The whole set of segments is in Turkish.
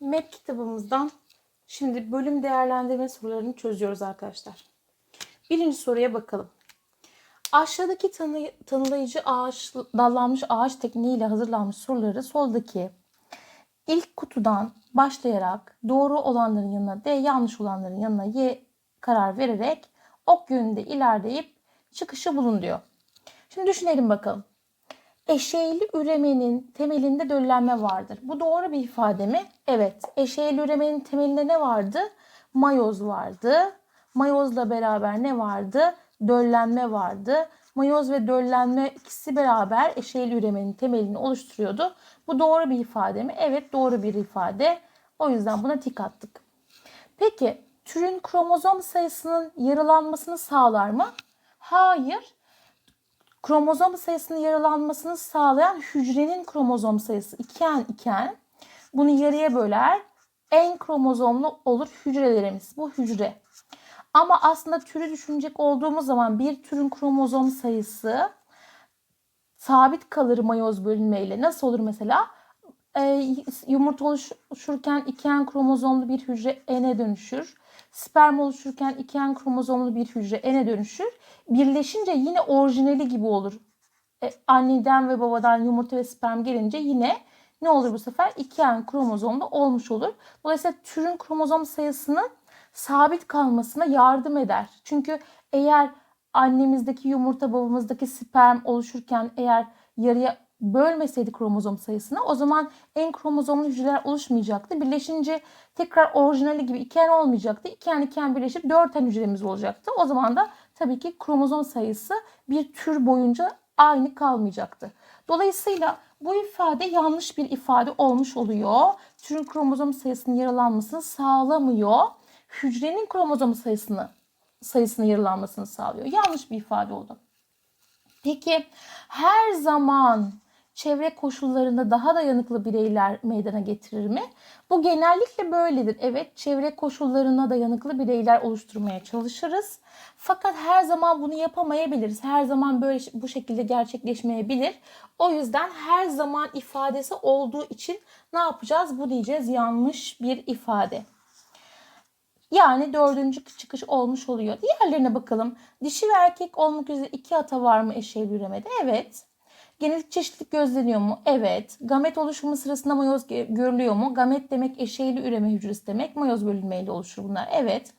MEP kitabımızdan şimdi bölüm değerlendirme sorularını çözüyoruz arkadaşlar. Birinci soruya bakalım. Aşağıdaki tanı, tanılayıcı ağaç, dallanmış ağaç tekniğiyle hazırlanmış soruları soldaki ilk kutudan başlayarak doğru olanların yanına D, yanlış olanların yanına Y karar vererek ok yönünde ilerleyip çıkışı bulun diyor. Şimdi düşünelim bakalım. Eşeğli üremenin temelinde döllenme vardır. Bu doğru bir ifade mi? Evet. Eşeğli üremenin temelinde ne vardı? Mayoz vardı. Mayozla beraber ne vardı? Döllenme vardı. Mayoz ve döllenme ikisi beraber eşeğli üremenin temelini oluşturuyordu. Bu doğru bir ifade mi? Evet doğru bir ifade. O yüzden buna tik attık. Peki türün kromozom sayısının yarılanmasını sağlar mı? Hayır kromozom sayısının yarılanmasını sağlayan hücrenin kromozom sayısı iken iken bunu yarıya böler. En kromozomlu olur hücrelerimiz. Bu hücre. Ama aslında türü düşünecek olduğumuz zaman bir türün kromozom sayısı sabit kalır mayoz bölünmeyle. Nasıl olur mesela? Ee, yumurta oluşurken iken kromozomlu bir hücre N'e dönüşür. Sperm oluşurken iken kromozomlu bir hücre N'e dönüşür. Birleşince yine orijinali gibi olur. Ee, anneden ve babadan yumurta ve sperm gelince yine ne olur bu sefer? İken kromozomlu olmuş olur. Dolayısıyla türün kromozom sayısının sabit kalmasına yardım eder. Çünkü eğer annemizdeki yumurta babamızdaki sperm oluşurken eğer yarıya bölmeseydi kromozom sayısını o zaman en kromozomlu hücreler oluşmayacaktı. Birleşince tekrar orijinali gibi iken olmayacaktı. İken iken birleşip dört tane hücremiz olacaktı. O zaman da tabii ki kromozom sayısı bir tür boyunca aynı kalmayacaktı. Dolayısıyla bu ifade yanlış bir ifade olmuş oluyor. Türün kromozom sayısının yaralanmasını sağlamıyor. Hücrenin kromozom sayısını sayısının yarılanmasını sağlıyor. Yanlış bir ifade oldu. Peki her zaman çevre koşullarında daha dayanıklı bireyler meydana getirir mi? Bu genellikle böyledir. Evet, çevre koşullarına dayanıklı bireyler oluşturmaya çalışırız. Fakat her zaman bunu yapamayabiliriz. Her zaman böyle bu şekilde gerçekleşmeyebilir. O yüzden her zaman ifadesi olduğu için ne yapacağız? Bu diyeceğiz yanlış bir ifade. Yani dördüncü çıkış olmuş oluyor. Diğerlerine bakalım. Dişi ve erkek olmak üzere iki ata var mı eşeğli üremede? Evet. Genetik çeşitlilik gözleniyor mu? Evet. Gamet oluşumu sırasında mayoz görülüyor mu? Gamet demek eşeğli üreme hücresi demek. Mayoz bölünmeyle oluşur bunlar. Evet.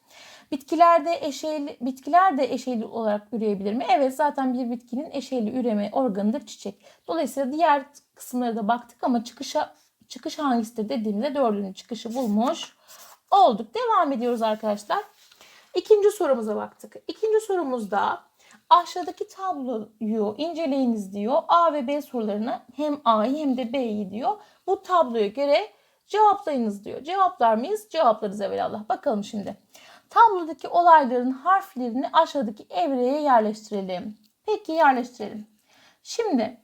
Bitkilerde eşeğli, bitkiler de eşeğli olarak üreyebilir mi? Evet zaten bir bitkinin eşeğli üreme organıdır çiçek. Dolayısıyla diğer kısımlara da baktık ama çıkışa çıkış hangisidir dediğimde dördüncü çıkışı bulmuş olduk. Devam ediyoruz arkadaşlar. İkinci sorumuza baktık. İkinci sorumuzda aşağıdaki tabloyu inceleyiniz diyor. A ve B sorularını hem A'yı hem de B'yi diyor. Bu tabloya göre cevaplayınız diyor. Cevaplar mıyız? Cevaplarız evvelallah. Bakalım şimdi. Tablodaki olayların harflerini aşağıdaki evreye yerleştirelim. Peki yerleştirelim. Şimdi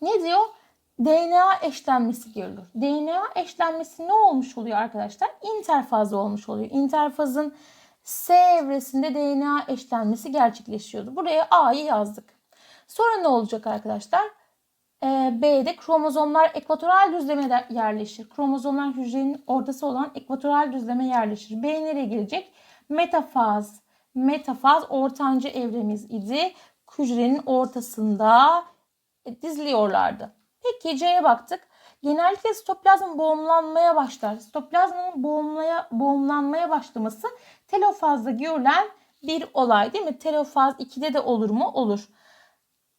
ne diyor? DNA eşlenmesi görülür. DNA eşlenmesi ne olmuş oluyor arkadaşlar? İnterfaz olmuş oluyor. İnterfazın S evresinde DNA eşlenmesi gerçekleşiyordu. Buraya A'yı yazdık. Sonra ne olacak arkadaşlar? Ee, B'de kromozomlar ekvatoral düzleme yerleşir. Kromozomlar hücrenin ortası olan ekvatoral düzleme yerleşir. B nereye gelecek? Metafaz. Metafaz ortancı evremiz idi. Hücrenin ortasında diziliyorlardı. Peki C'ye baktık. Genellikle sitoplazm boğumlanmaya başlar. Sitoplazmanın boğumlaya, boğumlanmaya başlaması telofazda görülen bir olay değil mi? Telofaz 2'de de olur mu? Olur.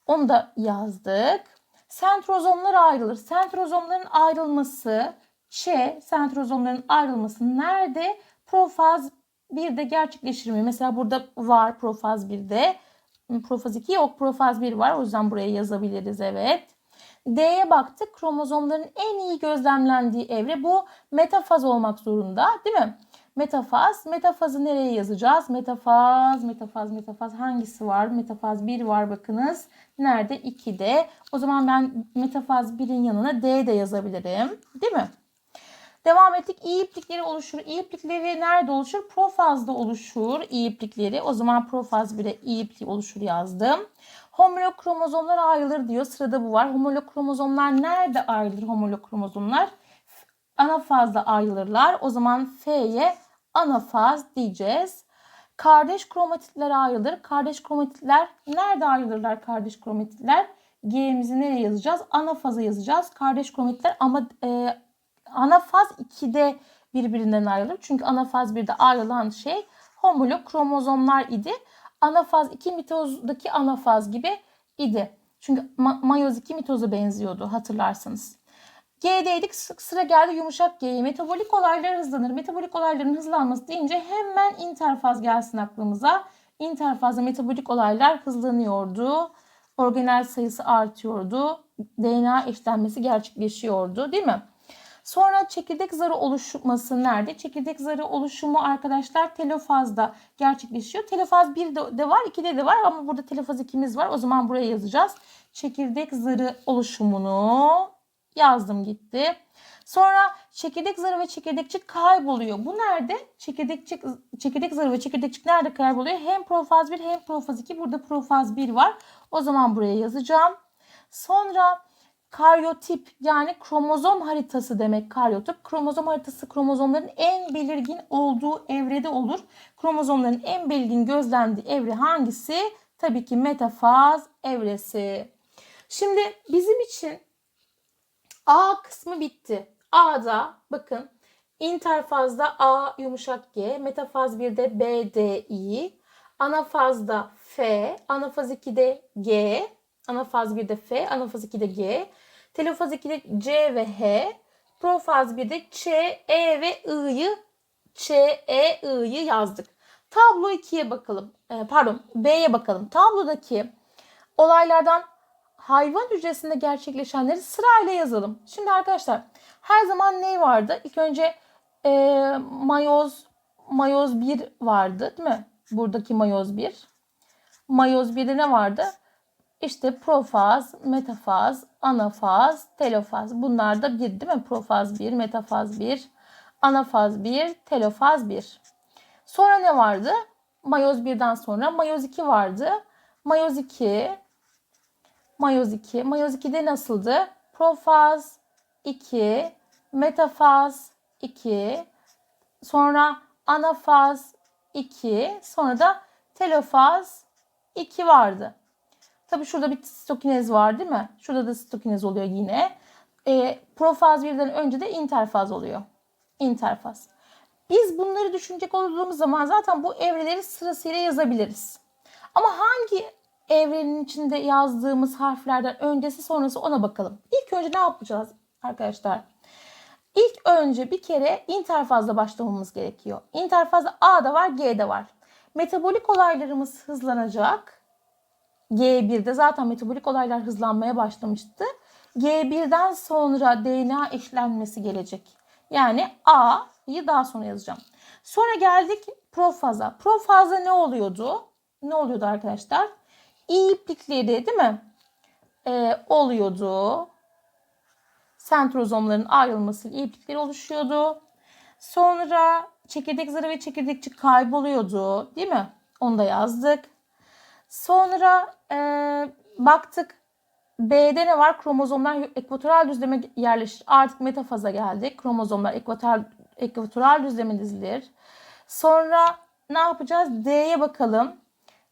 Onu da yazdık. Sentrozomlar ayrılır. Sentrozomların ayrılması, Ç, sentrozomların ayrılması nerede? Profaz 1'de gerçekleşir mi? Mesela burada var profaz 1'de. Profaz 2 yok. Profaz 1 var. O yüzden buraya yazabiliriz. Evet. D'ye baktık. Kromozomların en iyi gözlemlendiği evre bu metafaz olmak zorunda değil mi? Metafaz. Metafazı nereye yazacağız? Metafaz, metafaz, metafaz hangisi var? Metafaz 1 var bakınız. Nerede? 2'de. O zaman ben metafaz 1'in yanına D de yazabilirim. Değil mi? Devam ettik. İyi iplikleri oluşur. İyi iplikleri nerede oluşur? Profazda oluşur. İyi iplikleri. O zaman profaz 1'e iyi iplik oluşur yazdım. Homolog kromozomlar ayrılır diyor. Sırada bu var. Homolog kromozomlar nerede ayrılır homolog kromozomlar? anafazda ayrılırlar. O zaman F'ye anafaz diyeceğiz. Kardeş kromatitler ayrılır. Kardeş kromatitler nerede ayrılırlar kardeş kromatitler? G'mizi nereye yazacağız? Anafaza yazacağız. Kardeş kromatitler ama e, anafaz 2'de birbirinden ayrılır. Çünkü anafaz 1'de ayrılan şey homolog kromozomlar idi. Anafaz 2 mitozdaki anafaz gibi idi. Çünkü ma- mayoz 2 mitoza benziyordu hatırlarsanız. G'deydik sıra geldi yumuşak G'ye. Metabolik olaylar hızlanır. Metabolik olayların hızlanması deyince hemen interfaz gelsin aklımıza. Interfazda metabolik olaylar hızlanıyordu. Organel sayısı artıyordu. DNA eşlenmesi gerçekleşiyordu değil mi? Sonra çekirdek zarı oluşması nerede? Çekirdek zarı oluşumu arkadaşlar telofazda gerçekleşiyor. Telofaz 1'de de var, 2'de de var ama burada telofaz 2'miz var. O zaman buraya yazacağız. Çekirdek zarı oluşumunu yazdım gitti. Sonra çekirdek zarı ve çekirdekçik kayboluyor. Bu nerede? Çekirdekçik, çekirdek zarı ve çekirdekçik nerede kayboluyor? Hem profaz 1 hem profaz 2. Burada profaz 1 var. O zaman buraya yazacağım. Sonra karyotip yani kromozom haritası demek karyotip. Kromozom haritası kromozomların en belirgin olduğu evrede olur. Kromozomların en belirgin gözlendiği evre hangisi? Tabii ki metafaz evresi. Şimdi bizim için A kısmı bitti. A'da bakın interfazda A yumuşak G, metafaz 1'de B, D, I, anafazda F, anafaz 2'de G, anafaz 1'de F, anafaz 2'de G, telofaz 2'de C ve H, profaz 1'de Ç, E ve I'yı Ç, E, I'yı yazdık. Tablo 2'ye bakalım. Ee, pardon B'ye bakalım. Tablodaki olaylardan hayvan hücresinde gerçekleşenleri sırayla yazalım. Şimdi arkadaşlar her zaman ne vardı? İlk önce e, mayoz mayoz 1 vardı değil mi? Buradaki mayoz 1. Mayoz 1'de ne vardı? İşte profaz, metafaz, anafaz, telofaz. Bunlar da bir değil mi? Profaz 1, metafaz 1, anafaz 1, telofaz 1. Sonra ne vardı? Mayoz 1'den sonra mayoz 2 vardı. Mayoz 2, mayoz 2. Mayoz 2'de nasıldı? Profaz 2, metafaz 2, sonra anafaz 2, sonra da telofaz 2 vardı. Tabii şurada bir sitokinez var değil mi? Şurada da sitokinez oluyor yine. E, profaz 1'den önce de interfaz oluyor. Interfaz. Biz bunları düşünecek olduğumuz zaman zaten bu evreleri sırasıyla yazabiliriz. Ama hangi evrenin içinde yazdığımız harflerden öncesi sonrası ona bakalım. İlk önce ne yapacağız arkadaşlar? İlk önce bir kere interfazla başlamamız gerekiyor. Interfazda A'da var, G'de var. Metabolik olaylarımız hızlanacak. G1'de zaten metabolik olaylar hızlanmaya başlamıştı. G1'den sonra DNA eşlenmesi gelecek. Yani A'yı daha sonra yazacağım. Sonra geldik profaza. Profaza ne oluyordu? Ne oluyordu arkadaşlar? İyi iplikleri değil mi? Ee, oluyordu. Sentrozomların ayrılmasıyla iyi iplikleri oluşuyordu. Sonra çekirdek zarı ve çekirdekçik kayboluyordu. Değil mi? Onu da yazdık. Sonra e, baktık B'de ne var? Kromozomlar ekvatoral düzleme yerleşir. Artık metafaza geldik. Kromozomlar ekvatoral, ekvatoral düzleme dizilir. Sonra ne yapacağız? D'ye bakalım.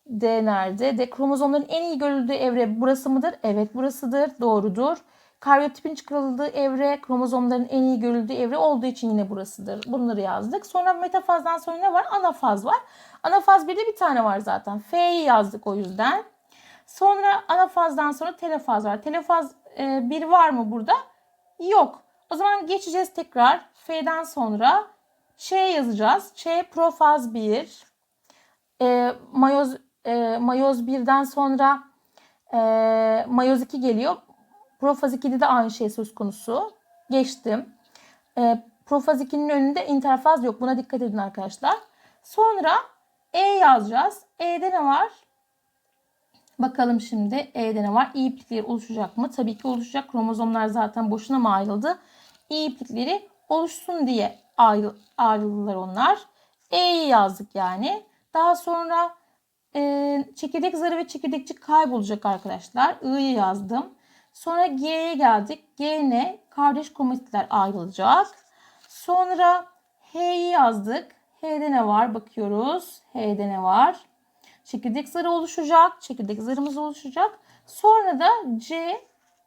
D nerede? D kromozomların en iyi görüldüğü evre burası mıdır? Evet burasıdır. Doğrudur. Karyotipin çıkarıldığı evre kromozomların en iyi görüldüğü evre olduğu için yine burasıdır. Bunları yazdık. Sonra metafazdan sonra ne var? Anafaz var. Anafaz 1'de bir tane var zaten. F'yi yazdık o yüzden. Sonra anafazdan sonra telefaz var. Telefaz e, 1 var mı burada? Yok. O zaman geçeceğiz tekrar. F'den sonra Ç yazacağız. Ç profaz 1. E, mayoz e, mayoz 1'den sonra e, mayoz 2 geliyor. Profaz 2'de de aynı şey söz konusu. Geçtim. E, profaz 2'nin önünde interfaz yok. Buna dikkat edin arkadaşlar. Sonra E yazacağız. E'de ne var? Bakalım şimdi E'de ne var? İyi iplikleri oluşacak mı? Tabii ki oluşacak. Kromozomlar zaten boşuna mı ayrıldı? İyi iplikleri oluşsun diye ayrı, ayrıldılar onlar. E'yi yazdık yani. Daha sonra e, çekirdek zarı ve çekirdekçik kaybolacak arkadaşlar. I'yı yazdım. Sonra G'ye geldik. G ne? Kardeş kromatitler ayrılacak. Sonra H'yi yazdık. H'de ne var? Bakıyoruz. H'de ne var? Çekirdek zarı oluşacak. Çekirdek zarımız oluşacak. Sonra da C.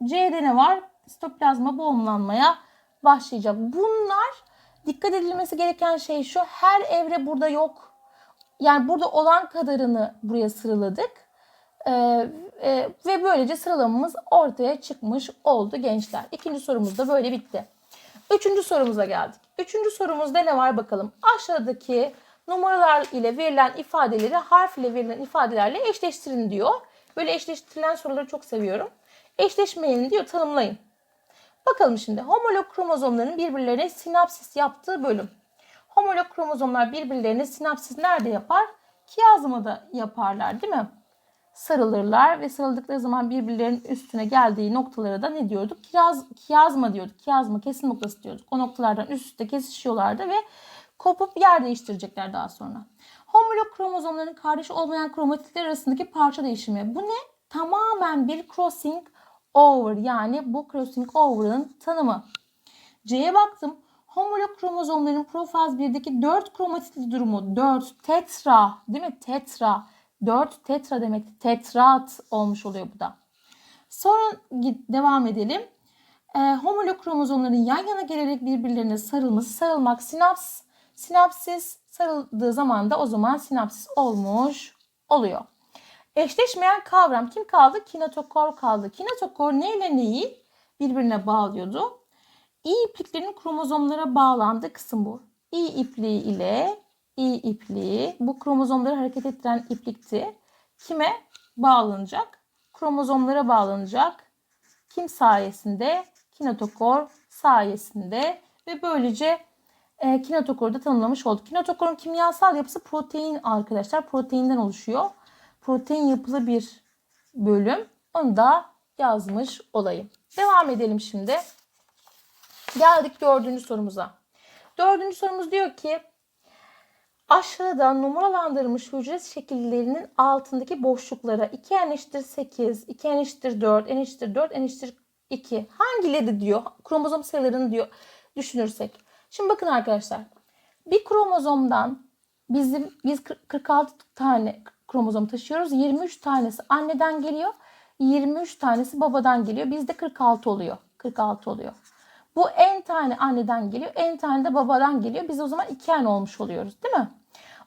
C'de ne var? Sitoplazma boğumlanmaya başlayacak. Bunlar dikkat edilmesi gereken şey şu. Her evre burada yok. Yani burada olan kadarını buraya sıraladık. Ee, e, ve böylece sıralamamız ortaya çıkmış oldu gençler. İkinci sorumuz da böyle bitti. Üçüncü sorumuza geldik. Üçüncü sorumuzda ne var bakalım. Aşağıdaki numaralar ile verilen ifadeleri harf ile verilen ifadelerle eşleştirin diyor. Böyle eşleştirilen soruları çok seviyorum. Eşleşmeyeni diyor tanımlayın. Bakalım şimdi homolog kromozomların birbirlerine sinapsis yaptığı bölüm. Homolog kromozomlar birbirlerine sinapsis nerede yapar? Kiyazmada yaparlar değil mi? Sarılırlar ve sarıldıkları zaman birbirlerinin üstüne geldiği noktalara da ne diyorduk? Kiraz, kiyazma diyorduk. Kiyazma kesim noktası diyorduk. O noktalardan üst üste kesişiyorlardı ve kopup yer değiştirecekler daha sonra. Homolog kromozomların kardeş olmayan kromatitler arasındaki parça değişimi. Bu ne? Tamamen bir crossing over yani bu crossing over'ın tanımı. C'ye baktım. Homolog kromozomların profaz 1'deki 4 kromatitli durumu 4 tetra değil mi? Tetra. 4 tetra demek. Tetrat olmuş oluyor bu da. Sonra git, devam edelim. Ee, homolog kromozomların yan yana gelerek birbirlerine sarılması, sarılmak sinaps, sinapsis sarıldığı zaman da o zaman sinapsis olmuş oluyor. Eşleşmeyen kavram kim kaldı? Kinetokor kaldı. Kinetokor neyle neyi birbirine bağlıyordu? İ ipliklerinin kromozomlara bağlandığı kısım bu. İ ipliği ile İ ipliği bu kromozomları hareket ettiren iplikti. Kime bağlanacak? Kromozomlara bağlanacak. Kim sayesinde? Kinetokor sayesinde ve böylece e, kinetokoru da tanımlamış olduk. Kinetokorun kimyasal yapısı protein arkadaşlar. Proteinden oluşuyor. Protein yapılı bir bölüm. Onu da yazmış olayım. Devam edelim şimdi. Geldik dördüncü sorumuza. Dördüncü sorumuz diyor ki aşağıda numaralandırılmış hücre şekillerinin altındaki boşluklara 2 n eşittir 8, 2 n eşittir 4, n eşittir 4, n eşittir 2 hangileri diyor kromozom sayılarını diyor düşünürsek. Şimdi bakın arkadaşlar bir kromozomdan bizim biz 46 tane kromozom taşıyoruz. 23 tanesi anneden geliyor. 23 tanesi babadan geliyor. Bizde 46 oluyor. 46 oluyor. Bu en tane anneden geliyor. En tane de babadan geliyor. Biz o zaman iki en olmuş oluyoruz değil mi?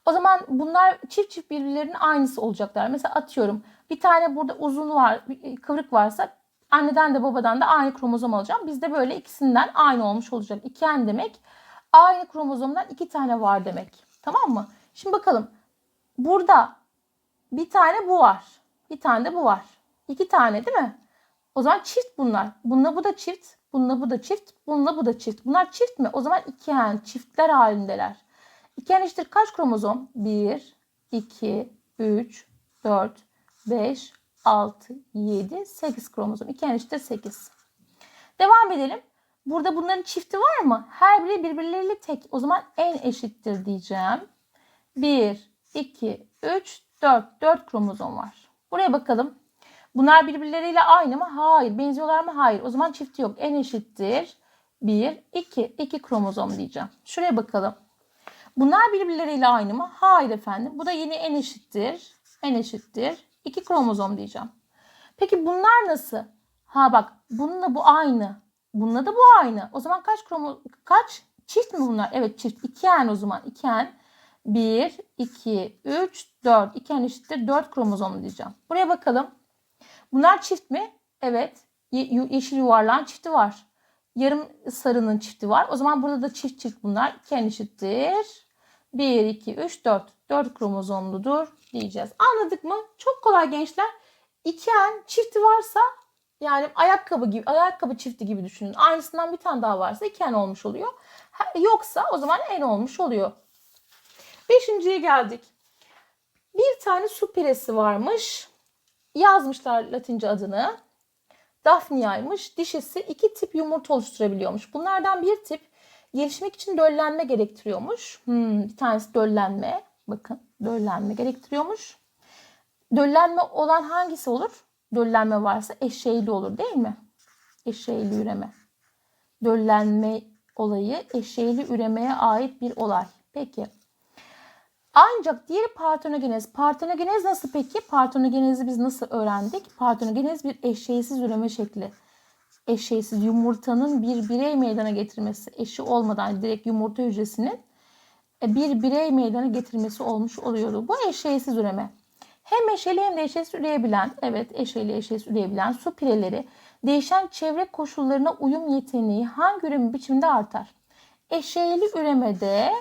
O zaman bunlar çift çift birbirlerinin aynısı olacaklar. Mesela atıyorum bir tane burada uzun var, kıvrık varsa anneden de babadan da aynı kromozom alacağım. Bizde böyle ikisinden aynı olmuş olacak. İki en demek aynı kromozomdan iki tane var demek. Tamam mı? Şimdi bakalım. Burada bir tane bu var. Bir tane de bu var. İki tane değil mi? O zaman çift bunlar. Bununla bu da çift. Bununla bu da çift. Bununla bu da çift. Bunlar çift mi? O zaman iki yani çiftler halindeler. İki yani eşittir kaç kromozom? 1, 2, 3, 4, 5, 6, 7, 8 kromozom. İki yani eşittir 8. Devam edelim. Burada bunların çifti var mı? Her biri birbirleriyle tek. O zaman en eşittir diyeceğim. 1, 2, 3, 4. 4 kromozom var. Buraya bakalım. Bunlar birbirleriyle aynı mı? Hayır. Benziyorlar mı? Hayır. O zaman çifti yok. En eşittir 1, 2. 2 kromozom diyeceğim. Şuraya bakalım. Bunlar birbirleriyle aynı mı? Hayır efendim. Bu da yine en eşittir. En eşittir. 2 kromozom diyeceğim. Peki bunlar nasıl? Ha bak bununla bu aynı. Bununla da bu aynı. O zaman kaç kromo kaç çift mi bunlar? Evet çift. 2 en o zaman. 2 en. 1, 2, 3, 4. 2 en eşittir 4 kromozom diyeceğim. Buraya bakalım. Bunlar çift mi? Evet. Ye- yeşil yuvarlağın çifti var. Yarım sarının çifti var. O zaman burada da çift çift bunlar. 2 en eşittir. 1, 2, 3, 4. 4 kromozomludur diyeceğiz. Anladık mı? Çok kolay gençler. 2 en çifti varsa yani ayakkabı gibi, ayakkabı çifti gibi düşünün. Aynısından bir tane daha varsa 2 en olmuş oluyor. Yoksa o zaman en olmuş oluyor. Beşinciye geldik. Bir tane su piresi varmış. Yazmışlar Latince adını. Daphnia'ymış. Dişisi iki tip yumurta oluşturabiliyormuş. Bunlardan bir tip gelişmek için döllenme gerektiriyormuş. Hmm, bir tanesi döllenme. Bakın döllenme gerektiriyormuş. Döllenme olan hangisi olur? Döllenme varsa eşeğli olur değil mi? Eşeğli üreme. Döllenme olayı eşeğli üremeye ait bir olay. Peki. Ancak diğeri partenogenez. Partenogenez nasıl peki? Partenogenezi biz nasıl öğrendik? Partenogenez bir eşeğsiz üreme şekli. Eşeğsiz yumurtanın bir birey meydana getirmesi. Eşi olmadan direkt yumurta hücresinin e, bir birey meydana getirmesi olmuş oluyordu. Bu eşeğsiz üreme. Hem eşeli hem de eşeğsiz üreyebilen, evet eşeli eşeğsiz üreyebilen su pireleri değişen çevre koşullarına uyum yeteneği hangi üreme biçiminde artar? Eşeğli üremede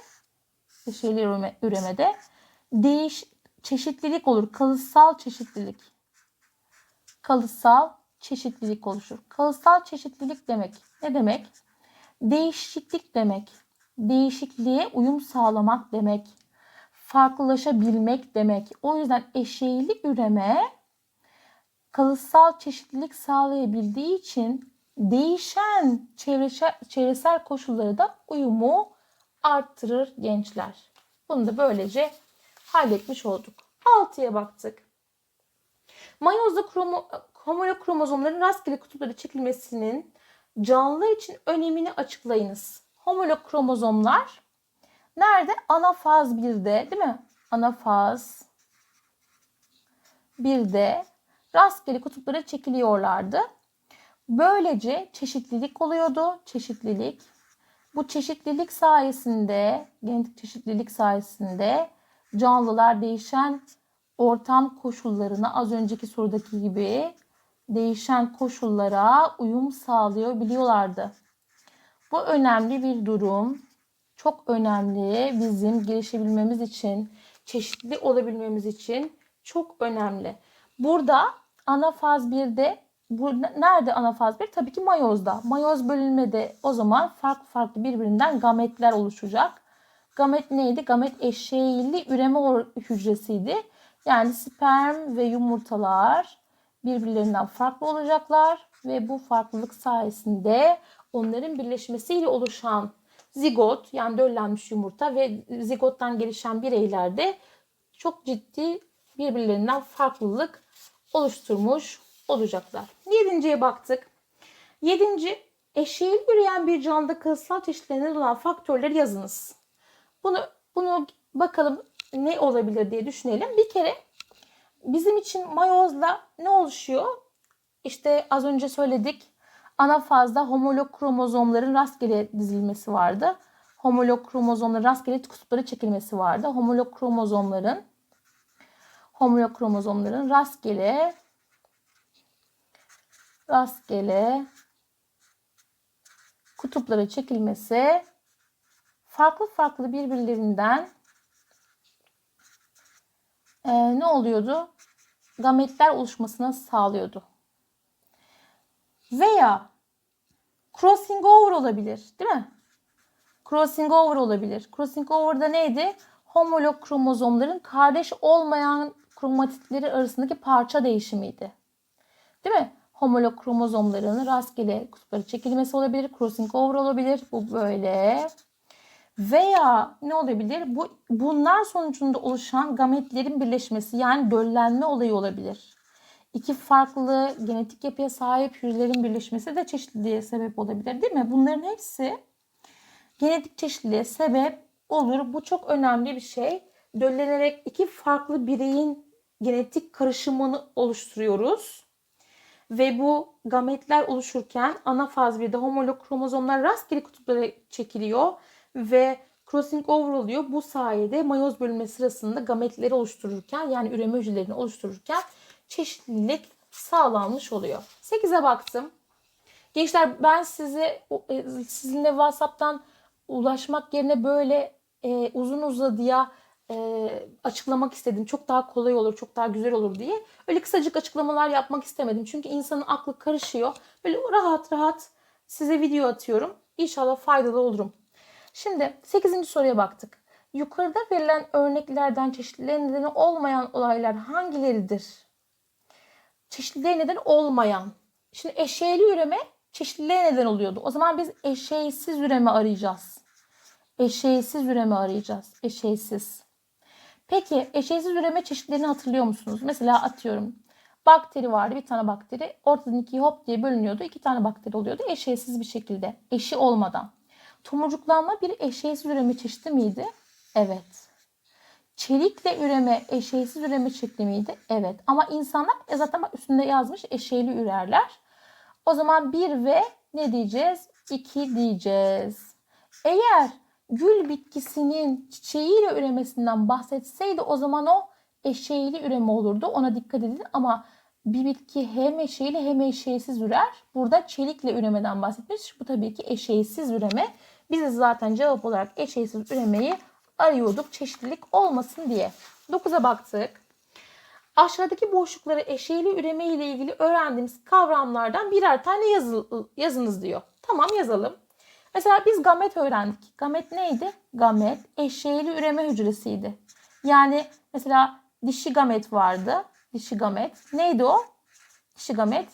eşeğli üreme, üremede değiş çeşitlilik olur. Kalıtsal çeşitlilik. Kalıtsal çeşitlilik oluşur. Kalıtsal çeşitlilik demek ne demek? Değişiklik demek. Değişikliğe uyum sağlamak demek. Farklılaşabilmek demek. O yüzden eşeğli üreme kalıtsal çeşitlilik sağlayabildiği için değişen çevresel, çevresel koşulları da uyumu arttırır gençler. Bunu da böylece halletmiş olduk. 6'ya baktık. Mayozda kromo, homolog kromozomların rastgele kutuplara çekilmesinin canlılar için önemini açıklayınız. Homolog kromozomlar nerede? Anafaz 1'de değil mi? Anafaz 1'de rastgele kutuplara çekiliyorlardı. Böylece çeşitlilik oluyordu. Çeşitlilik. Bu çeşitlilik sayesinde, genetik çeşitlilik sayesinde canlılar değişen ortam koşullarına az önceki sorudaki gibi değişen koşullara uyum sağlıyor biliyorlardı. Bu önemli bir durum. Çok önemli bizim gelişebilmemiz için, çeşitli olabilmemiz için çok önemli. Burada ana faz 1'de bu nerede ana faz 1? Tabii ki mayozda. Mayoz bölünmede o zaman farklı farklı birbirinden gametler oluşacak. Gamet neydi? Gamet eşeğli üreme hücresiydi. Yani sperm ve yumurtalar birbirlerinden farklı olacaklar ve bu farklılık sayesinde onların birleşmesiyle oluşan zigot yani döllenmiş yumurta ve zigottan gelişen bireylerde çok ciddi birbirlerinden farklılık oluşturmuş olacaklar. Yedinciye baktık. Yedinci eşeğil üreyen bir canlıda kalıtsal çeşitlerine olan faktörleri yazınız. Bunu bunu bakalım ne olabilir diye düşünelim. Bir kere bizim için mayozla ne oluşuyor? İşte az önce söyledik. Ana fazda homolog kromozomların rastgele dizilmesi vardı. Homolog kromozomların rastgele kutuplara çekilmesi vardı. Homolog kromozomların homolog kromozomların rastgele rastgele kutuplara çekilmesi farklı farklı birbirlerinden e, ne oluyordu? Gametler oluşmasına sağlıyordu. Veya crossing over olabilir değil mi? Crossing over olabilir. Crossing over'da neydi? Homolog kromozomların kardeş olmayan kromatitleri arasındaki parça değişimiydi. Değil mi? Homolog kromozomların rastgele kutuplara çekilmesi olabilir. Crossing over olabilir. Bu böyle. Veya ne olabilir? Bu bunlar sonucunda oluşan gametlerin birleşmesi yani döllenme olayı olabilir. İki farklı genetik yapıya sahip hücrelerin birleşmesi de çeşitliliğe sebep olabilir değil mi? Bunların hepsi genetik çeşitliliğe sebep olur. Bu çok önemli bir şey. Döllenerek iki farklı bireyin genetik karışımını oluşturuyoruz. Ve bu gametler oluşurken ana faz 1'de homolog kromozomlar rastgele kutuplara çekiliyor ve crossing over oluyor. Bu sayede mayoz bölünme sırasında gametleri oluştururken yani üreme hücrelerini oluştururken çeşitlilik sağlanmış oluyor. 8'e baktım. Gençler ben size e, sizinle WhatsApp'tan ulaşmak yerine böyle e, uzun uzadıya e, açıklamak istedim. Çok daha kolay olur, çok daha güzel olur diye. Öyle kısacık açıklamalar yapmak istemedim. Çünkü insanın aklı karışıyor. Böyle rahat rahat size video atıyorum. İnşallah faydalı olurum. Şimdi 8. soruya baktık. Yukarıda verilen örneklerden çeşitliliğe nedeni olmayan olaylar hangileridir? Çeşitliliğe neden olmayan. Şimdi eşeğli üreme çeşitliliğe neden oluyordu. O zaman biz eşeğsiz üreme arayacağız. Eşeğsiz üreme arayacağız. Eşeğsiz. Peki eşeğsiz üreme çeşitlerini hatırlıyor musunuz? Mesela atıyorum bakteri vardı bir tane bakteri ortadan ikiye hop diye bölünüyordu. iki tane bakteri oluyordu eşeğsiz bir şekilde eşi olmadan. Tomurcuklanma bir eşeğsiz üreme çeşidi miydi? Evet. Çelikle üreme eşeğsiz üreme şekli miydi? Evet. Ama insanlar e zaten bak üstünde yazmış eşeğli ürerler. O zaman 1 ve ne diyeceğiz? 2 diyeceğiz. Eğer gül bitkisinin çiçeğiyle üremesinden bahsetseydi o zaman o eşeğli üreme olurdu. Ona dikkat edin ama bir bitki hem eşeğli hem eşeğsiz ürer. Burada çelikle üremeden bahsetmiş. Bu tabii ki eşeğsiz üreme. Biz zaten cevap olarak eşeğsiz üremeyi arıyorduk çeşitlilik olmasın diye. 9'a baktık. Aşağıdaki boşlukları eşeğli üreme ile ilgili öğrendiğimiz kavramlardan birer tane yazı, yazınız diyor. Tamam yazalım. Mesela biz gamet öğrendik. Gamet neydi? Gamet eşeğli üreme hücresiydi. Yani mesela dişi gamet vardı. Dişi gamet. Neydi o? Dişi gamet.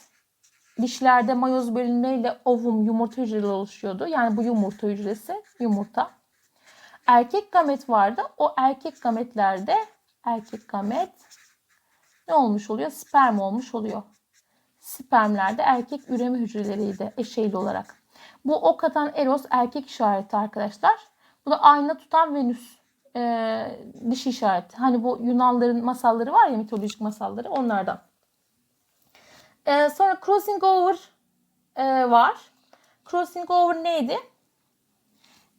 Dişlerde mayoz bölünmeyle ovum yumurta hücreleri oluşuyordu. Yani bu yumurta hücresi yumurta. Erkek gamet vardı. O erkek gametlerde erkek gamet ne olmuş oluyor? Sperm olmuş oluyor. Spermlerde erkek üreme hücreleriydi eşeyli olarak. Bu ok atan Eros erkek işareti arkadaşlar. Bu da ayna tutan Venüs e, dişi işareti. Hani bu Yunanların masalları var ya mitolojik masalları onlardan. E, sonra crossing over e, var. Crossing over neydi?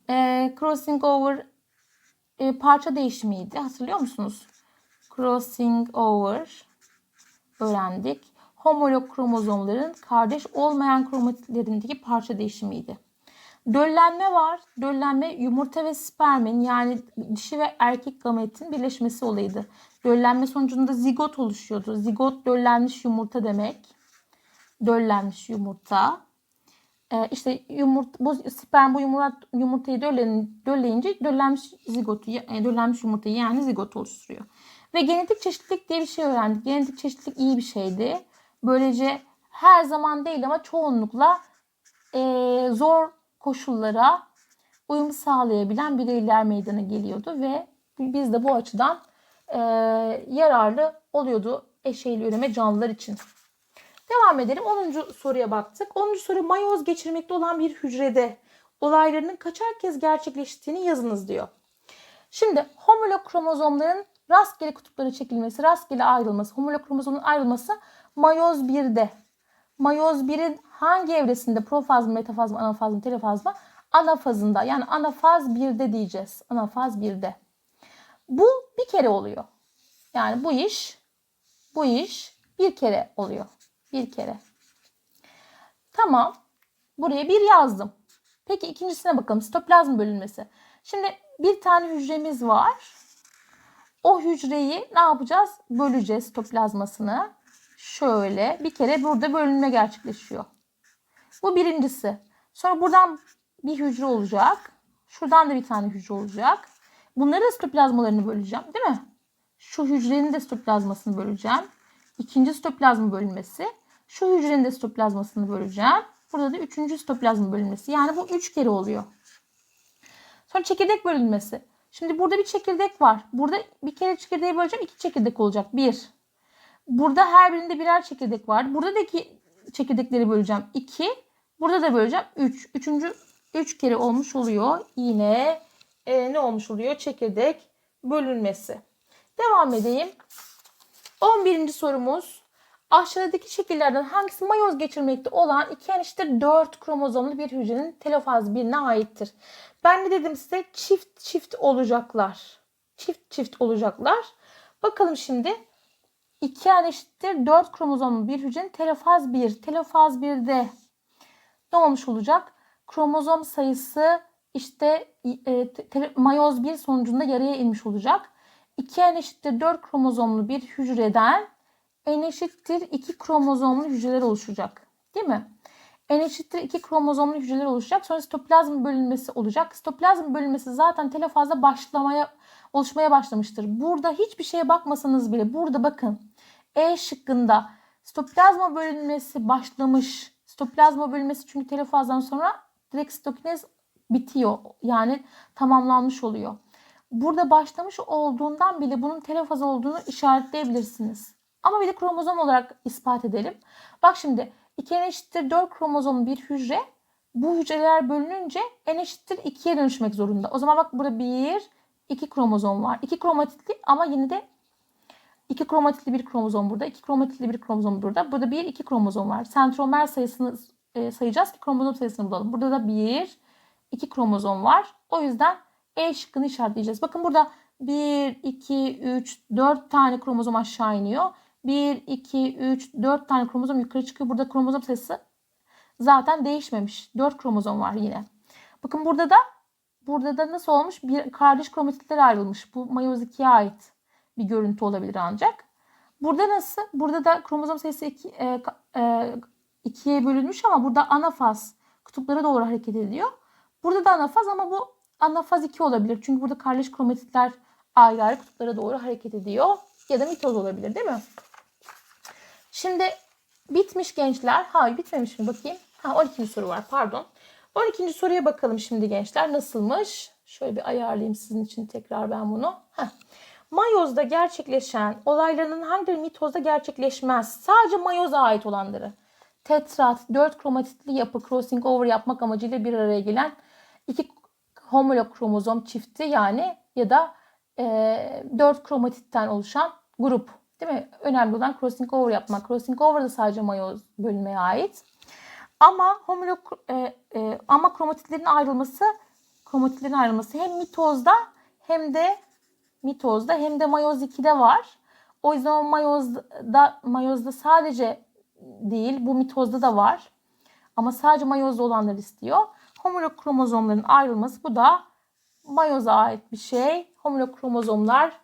E, crossing over e, parça değişimiydi. Hatırlıyor musunuz? Crossing over öğrendik. Homolog kromozomların kardeş olmayan kromatitlerindeki parça değişimiydi. Döllenme var. Döllenme yumurta ve spermin yani dişi ve erkek gametin birleşmesi olayıydı. Döllenme sonucunda zigot oluşuyordu. Zigot döllenmiş yumurta demek. Döllenmiş yumurta. Ee, işte yumurta, bu sperm bu yumurta, yumurtayı döllen, dölleyince döllenmiş zigotu, yani döllenmiş yumurtayı yani zigot oluşturuyor. Ve genetik çeşitlilik diye bir şey öğrendik. Genetik çeşitlilik iyi bir şeydi. Böylece her zaman değil ama çoğunlukla e, zor koşullara uyum sağlayabilen bireyler meydana geliyordu ve biz de bu açıdan e, yararlı oluyordu eşeğli üreme canlılar için. Devam edelim. 10. soruya baktık. 10. soru mayoz geçirmekte olan bir hücrede olaylarının kaçar kez gerçekleştiğini yazınız diyor. Şimdi homolog kromozomların rastgele kutuplara çekilmesi, rastgele ayrılması, homolog kromozomun ayrılması mayoz 1'de. Mayoz 1'in hangi evresinde? Profaz mı, metafaz mı, anafaz mı, telefaz mı? Anafazında. Yani anafaz 1'de diyeceğiz. Anafaz 1'de. Bu bir kere oluyor. Yani bu iş bu iş bir kere oluyor. Bir kere. Tamam. Buraya bir yazdım. Peki ikincisine bakalım. Sitoplazm bölünmesi. Şimdi bir tane hücremiz var. O hücreyi ne yapacağız? Böleceğiz sitoplazmasını. Şöyle bir kere burada bölünme gerçekleşiyor. Bu birincisi. Sonra buradan bir hücre olacak. Şuradan da bir tane hücre olacak. Bunları sitoplazmalarını böleceğim değil mi? Şu hücrenin de sitoplazmasını böleceğim. İkinci sitoplazma bölünmesi. Şu hücrenin de sitoplazmasını böleceğim. Burada da üçüncü sitoplazma bölünmesi. Yani bu üç kere oluyor. Sonra çekirdek bölünmesi. Şimdi burada bir çekirdek var. Burada bir kere çekirdeği böleceğim. iki çekirdek olacak. Bir. Burada her birinde birer çekirdek var. Burada da iki çekirdekleri böleceğim. 2. Burada da böleceğim. 3. Üç. Üçüncü 3 kere olmuş oluyor. Yine e, ne olmuş oluyor? Çekirdek bölünmesi. Devam edeyim. 11. sorumuz. Aşağıdaki şekillerden hangisi mayoz geçirmekte olan iki eşittir 4 kromozomlu bir hücrenin telofaz birine aittir? Ben ne dedim size? Çift çift olacaklar. Çift çift olacaklar. Bakalım şimdi 2 n eşittir 4 kromozomlu bir hücrenin telofaz 1. Telofaz 1'de ne olmuş olacak? Kromozom sayısı işte e, te, mayoz 1 sonucunda yarıya inmiş olacak. 2 n eşittir 4 kromozomlu bir hücreden n eşittir 2 kromozomlu hücreler oluşacak. Değil mi? N eşittir 2 kromozomlu hücreler oluşacak. Sonra sitoplazm bölünmesi olacak. Sitoplazm bölünmesi zaten telofazda başlamaya oluşmaya başlamıştır. Burada hiçbir şeye bakmasanız bile burada bakın E şıkkında sitoplazma bölünmesi başlamış. Sitoplazma bölünmesi çünkü telofazdan sonra direkt sitokinez bitiyor. Yani tamamlanmış oluyor. Burada başlamış olduğundan bile bunun telofaz olduğunu işaretleyebilirsiniz. Ama bir de kromozom olarak ispat edelim. Bak şimdi 2 n eşittir 4 kromozomlu bir hücre bu hücreler bölününce n eşittir 2'ye dönüşmek zorunda. O zaman bak burada 1, 2 kromozom var. 2 kromatitli ama yine de 2 kromatitli bir kromozom burada. 2 kromatitli bir kromozom burada. Burada 1, 2 kromozom var. Sentromer sayısını e, sayacağız ki kromozom sayısını bulalım. Burada da 1, 2 kromozom var. O yüzden E şıkkını işaretleyeceğiz. Bakın burada 1, 2, 3, 4 tane kromozom aşağı iniyor. 1, 2, 3, 4 tane kromozom yukarı çıkıyor. Burada kromozom sayısı zaten değişmemiş. 4 kromozom var yine. Bakın burada da burada da nasıl olmuş? Bir kardeş kromatitler ayrılmış. Bu mayoz 2'ye ait bir görüntü olabilir ancak. Burada nasıl? Burada da kromozom sayısı 2 e, e, ikiye bölünmüş ama burada anafaz kutuplara doğru hareket ediyor. Burada da anafaz ama bu anafaz 2 olabilir. Çünkü burada kardeş kromatitler ayrı ayrı kutuplara doğru hareket ediyor. Ya da mitoz olabilir değil mi? Şimdi bitmiş gençler. Hayır bitmemiş mi bakayım. Ha 12. soru var pardon. 12. soruya bakalım şimdi gençler nasılmış? Şöyle bir ayarlayayım sizin için tekrar ben bunu. Heh. Mayozda gerçekleşen olayların hangileri mitozda gerçekleşmez? Sadece mayoza ait olanları. Tetrat, 4 kromatitli yapı crossing over yapmak amacıyla bir araya gelen iki homolog kromozom çifti yani ya da e, 4 kromatitten oluşan grup. Değil mi? Önemli olan crossing over yapmak. Crossing over da sadece mayoz bölünmeye ait. Ama homolog e, e, ama kromatitlerin ayrılması kromatitlerin ayrılması hem mitozda hem de mitozda hem de mayoz 2'de var. O yüzden o mayozda mayozda sadece değil bu mitozda da var. Ama sadece mayozda olanları istiyor. Homolog kromozomların ayrılması bu da mayoza ait bir şey. Homolog kromozomlar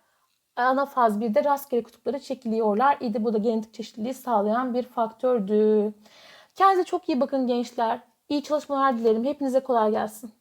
ana faz 1'de rastgele kutuplara çekiliyorlar idi. Bu da genetik çeşitliliği sağlayan bir faktördü. Kendinize çok iyi bakın gençler. İyi çalışmalar dilerim. Hepinize kolay gelsin.